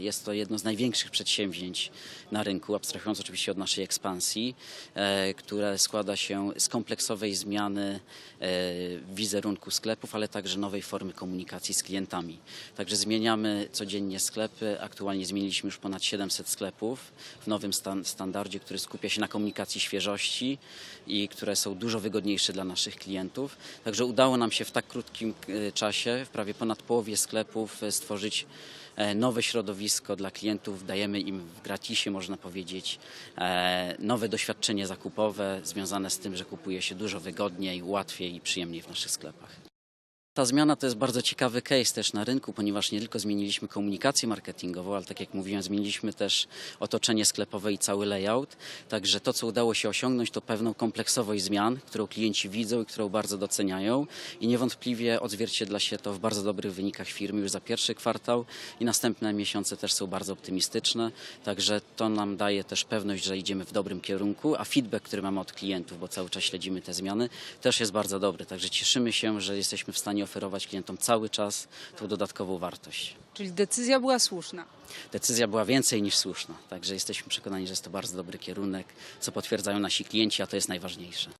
Jest to jedno z największych przedsięwzięć na rynku, abstrahując oczywiście od naszej ekspansji, e, które składa się z kompleksowej zmiany e, wizerunku sklepów, ale także nowej formy komunikacji z klientami. Także zmieniamy codziennie sklepy. Aktualnie zmieniliśmy już ponad 700 sklepów w nowym stan- standardzie, który skupia się na komunikacji świeżości i które są dużo wygodniejsze dla naszych klientów. Także udało nam się w tak krótkim e, czasie, w prawie ponad połowie sklepów, stworzyć nowe środowisko dla klientów. Dajemy im w gratisie, można powiedzieć, e, nowe doświadczenie zakupowe związane z tym, że kupuje się dużo wygodniej, łatwiej i przyjemniej w naszych sklepach. Ta zmiana to jest bardzo ciekawy case też na rynku, ponieważ nie tylko zmieniliśmy komunikację marketingową, ale tak jak mówiłem, zmieniliśmy też otoczenie sklepowe i cały layout. Także to, co udało się osiągnąć, to pewną kompleksowość zmian, którą klienci widzą i którą bardzo doceniają i niewątpliwie odzwierciedla się to w bardzo dobrych wynikach firmy już za pierwszy kwartał i następne miesiące też są bardzo optymistyczne. Także to nam daje też pewność, że idziemy w dobrym kierunku, a feedback, który mamy od klientów, bo cały czas śledzimy te zmiany, też jest bardzo dobry. Także cieszymy się, że jesteśmy w stanie oferować klientom cały czas tą dodatkową wartość. Czyli decyzja była słuszna. Decyzja była więcej niż słuszna, także jesteśmy przekonani, że jest to bardzo dobry kierunek, co potwierdzają nasi klienci, a to jest najważniejsze.